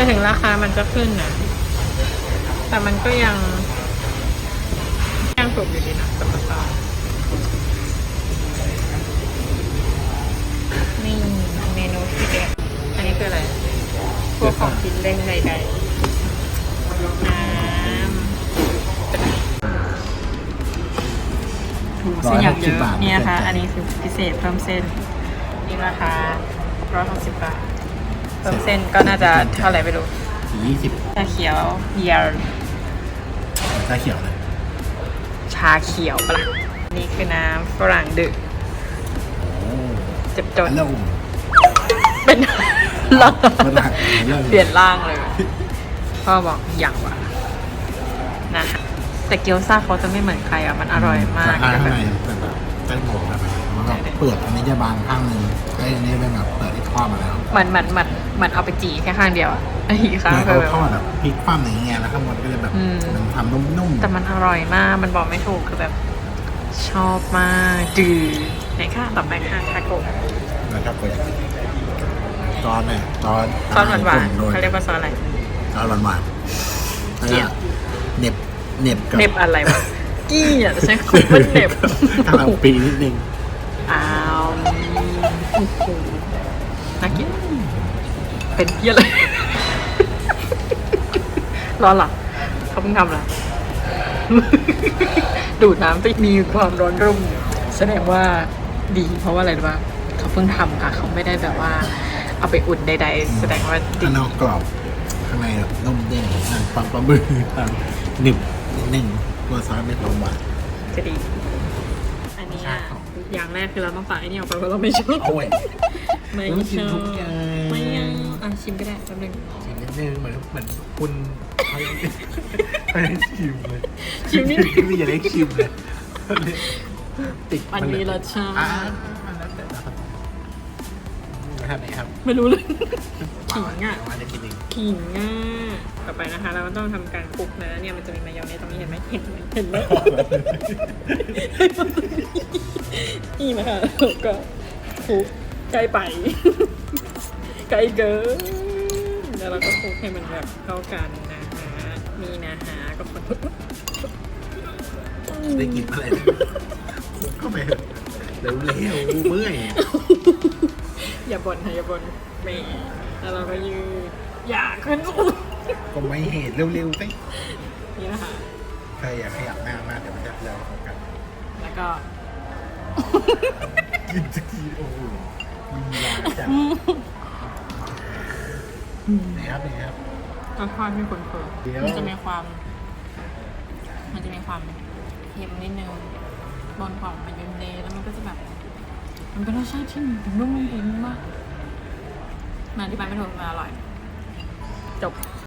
แต่ถึงราคามันจะขึ้นนะแต่มันก็ยัง ยังถูกอยู่ดีนะสำหรับเรานี่เมนูที่เด็ดอันนี้คืออะไรพวกของกินเล่นใดๆน้ำเส้นอย่างเยอะเนี่ยนะคะอันนี้คือพิเศษเพิ่มเส้น นี่ราคาร้อยหกสิบบาท เพิ่มเส้นก็น่าจะเท่าไหร่ไม่รู้ยี่สิบชาเขียวเยียร์ชาเขียวเลย ชาเขียวปะล่ะนี่คือน้ำฝรั่งดึกโอ้เจ็บจนอันแล้วเป็นร่างมันหักมันเริ่มเปลี่ยนร่างเลยพ่อบอกอย่างว่ะนะคะแต่เกี๊ยวซ่าเขาจะไม่เหมือนใครอะ มันอร่อยมากข้างแบในบเป็นแบบไส้หมูแบบมันก็เปิดอันนี้จะบางข้างหนึ่งไอ้อันนี้เป็นแบบเปิดที่ทอดมาแล้ว เหมือนเหมือนเหมือนเหมือนเอาไปจีแค่ข้างเดียวอะอีกข้างแล้วคืเขาอแบบทอดแบบพริกคว่ำอย่างเงี้ยแล้วข้างบนก็จะแบบอืมมันทำนุ่มๆแต่มันอร่อยมากมันบอกไม่ถูกคือแบบชอบมากจืดไหนค่ะต่อไปค่ะทาโกะนะครับเปิดซอสเนี่ยซอสซอสหวานหวานโรๆยเขาเรียกว่าซอสอะไรซอสหวานหวานๆแล้วเจีก็ยวเหน็บเหน็บกับเน็บอะไรวะกี้อะใช้คำว่าเน็บกำลังปีนิดนึงอ้าวโอ้โหน่ากิน เป็นเพี้ยเลย ร้อนเหรอเขาเพิ่งทำเหรอดูดน้ำไปมีความร้อนรุ่ม แสดงว่าดีเพราะว่าอะไรรู้ป่ะเขาเพิ่งทำค่ะ เขาไม่ได้แบบว่า เอาไปอุ่นใดๆ แสดงว่าดีข้างนอกกรอบข้างในแบบนุ่มเด้งทางปังปลาบึ้งทางหนึบนิดนึงตัวซอสไม่ตรงหวานจะดี อันนี้ใช่อะครับอย่างแรกคือเราต้องตักไอ้นี่ออกไปเพราะเราไม่ชอบโอ้ยไม่ต้องชิชมอทุบ อะชิมก็ได้แป๊บนึงชิมนิดนึงเหมือนเหมือนคุณเขาเขาได้ชิมเลยชิมนิดนึง ไม่อยากได้ชิมเลยติดมันมีรสชาอ่าติมันแล้วแต่นะครับนะครับไหนครับไม่รู้เลยขิงอะว่าจะกินเองขิงอะต่อไปนะคะ เราก็ต้องทำการคลุกนะเนี่ยมันจะมีมายองเนสตรงนี้เห็นไหมเห็นไหมเห็นไหมนี่นะคะแล้วก็คลุกใกล้ไป ไกลเกินแล้วเราก็คลุกให้มันแบบเข้ากันนะคะนี่นะคะก็คนได้กินอะไรเข้าไปเร็วเร็วๆเมื่อยอย่าบ่นค่ะอย่าบ่นแหม่แล้วเราก็ยืดอย่าขึ้นสูงก็ไม่เห็นเร็วๆสินี่นะคะใครอยากขยับหน้ามากเดี๋ยวมันจะเร็วของกัน แล้วก็กินจะกินโอ้โหมียาจัด นี่ครับนี่ครับก็ทอดให้คนเพิ่มเดี๋ยวมันจะมีความ มันจะมีความเค็มนิดนึงบนของมันยูเนสแล้วมันก็จะแบบ มันเป็นรสชาติที่นุ่มลิ้นมากมาที่ไปไม่ถูกมาอร่อย จบ